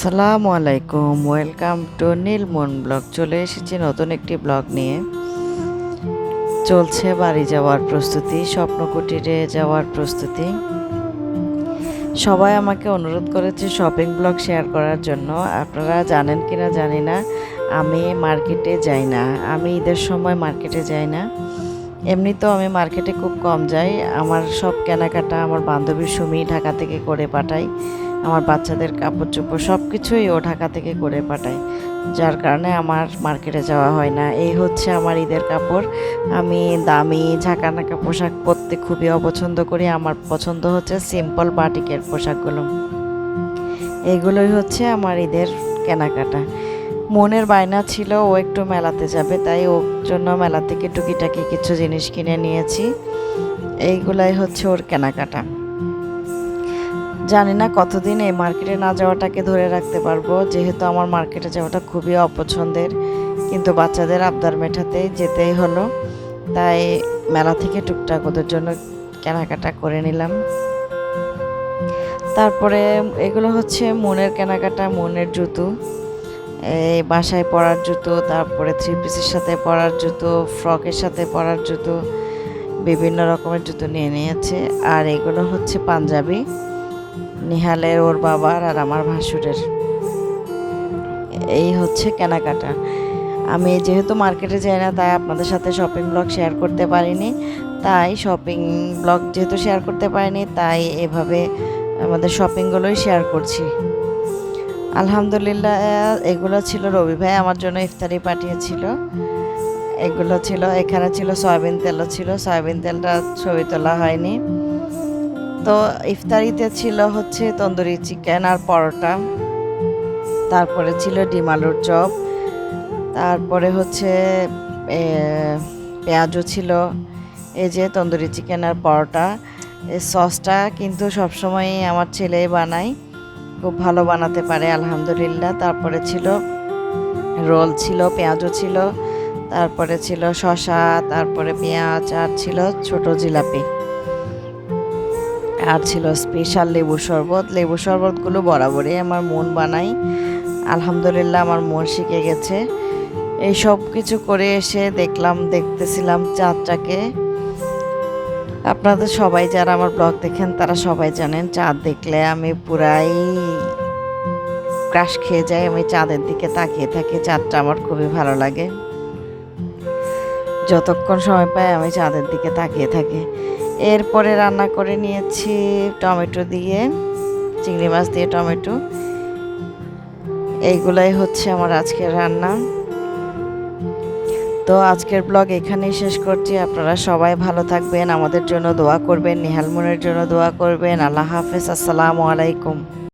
সালামু আলাইকুম, welcome to Nilmon blog. চলে এসেছি নতুন একটি ব্লগ নিয়ে। চলছে বাড়ি যাওয়ার প্রস্তুতি, স্বপ্নকুটিরে যাওয়ার প্রস্তুতি। সবাই আমাকে অনুরোধ করেছে শপিং ব্লগ শেয়ার করার জন্য। আপনারা জানেন কি না জানি না, আমি মার্কেটে যাই না। আমি ঈদের সময় মার্কেটে যাই না। এমনিতেও আমি মার্কেটে খুব কম যাই। আমার সব কেনাকাটা আমার বান্ধবীর সুমি ঢাকা থেকে করে পাঠাই আমার বাচ্চাদের কাপড় চোপড় সব কিছুই ও ঢাকা থেকে করে পাঠায়, যার কারণে আমার মার্কেটে যাওয়া হয় না। এই হচ্ছে আমার ঈদের কাপড়। আমি দামি ঝাঁকানাকা পোশাক পরতে খুবই অপছন্দ করি। আমার পছন্দ হচ্ছে সিম্পল বাটিকের পোশাকগুলো। এগুলোই হচ্ছে আমার ঈদের কেনাকাটা। মনের বায়না ছিল ও একটু মেলাতে যাবে, তাই ওর জন্য মেলা থেকে টুকিটাকি কিছু জিনিস কিনে নিয়েছি। এইগুলাই হচ্ছে ওর কেনাকাটা। জানি না কতদিন এই মার্কেটে না যাওয়াটাকে ধরে রাখতে পারব। যেহেতু আমার মার্কেটে যাওয়াটা খুবই অপছন্দের। কিন্তু বাচ্চাদের আবদার মেটাতে যেতেই হলো। তাই মেলা থেকে টুকটাক ওদের জন্য কেনাকাটা করে নিলাম। তারপরে এগুলো হচ্ছে মনের কেনাকাটা, মনের জুতো। এই বাসায় পরার জুতো, তারপরে থ্রি পিসের সাথে পরার জুতো ফ্রকের সাথে পরার জুতো, বিভিন্ন রকমের জুতো নিয়ে নিয়েছে। আর এগুলো হচ্ছে পাঞ্জাবি। নিহালের ওর বাবার আর আমার ভাসুরের। এই হচ্ছে কেনাকাটা। আমি যেহেতু মার্কেটে যাই না, তাই আপনাদের সাথে শপিং ব্লগ শেয়ার করতে পারিনি। তাই শপিং ব্লগ যেহেতু শেয়ার করতে পারিনি, তাই এভাবে আমাদের শপিংগুলোই শেয়ার করছি। আলহামদুলিল্লাহ, এগুলো ছিল রবি ভাই আমার জন্য ইফতারি পাঠিয়েছিল। এগুলো ছিল, এখানে ছিল সয়াবিন তেলও ছিল, সয়াবিন তেলটা ছবি তোলা হয়নি। তো ইফতারিতে ছিল হচ্ছে তন্দুরি চিকেন আর পরোটা। তারপরে ছিল ডিম আলুর চপ। তারপরে হচ্ছে পেঁয়াজও ছিল। এই যে তন্দুরি চিকেন আর পরোটা। এই সসটা কিন্তু সবসময়ই আমার ছেলেই বানায়। খুব ভালো বানাতে পারে, আলহামদুলিল্লাহ। তারপরে ছিল, রোল ছিল, পেঁয়াজও ছিল। তারপরে ছিল শশা তারপরে পেঁয়াজ, আর ছিল ছোট জিলাপি। আর ছিল স্পেশাল লেবু শরবত। লেবু শরবতগুলো বরাবরই আমার মন বানাই। আলহামদুলিল্লাহ আমার মন শিখে গেছে। এই সব কিছু করে এসে দেখলাম, দেখতেছিলাম চাঁদটাকে। আপনাদের সবাই যারা আমার ব্লগ দেখেন, তারা সবাই জানেন চাঁদ দেখলে আমি পুরাই ক্রাশ খেয়ে যাই, আমি চাঁদের দিকে তাকিয়ে থাকি। চাঁদটা আমার খুবই ভালো লাগে। যতক্ষণ সময় পাই আমি চাঁদের দিকে তাকিয়ে থাকি। এরপরে রান্না করে নিয়েছি টমেটো দিয়ে, চিংড়ি মাছ দিয়ে টমেটো। এইগুলাই হচ্ছে আমার আজকের রান্না। তো আজকের ব্লগ এখানেই শেষ করছি। আপনারা সবাই ভালো থাকবেন, আমাদের জন্য দোয়া করবেন নিহালমনের জন্য দোয়া করবেন। আল্লাহ হাফেজ, আসসালামু আলাইকুম।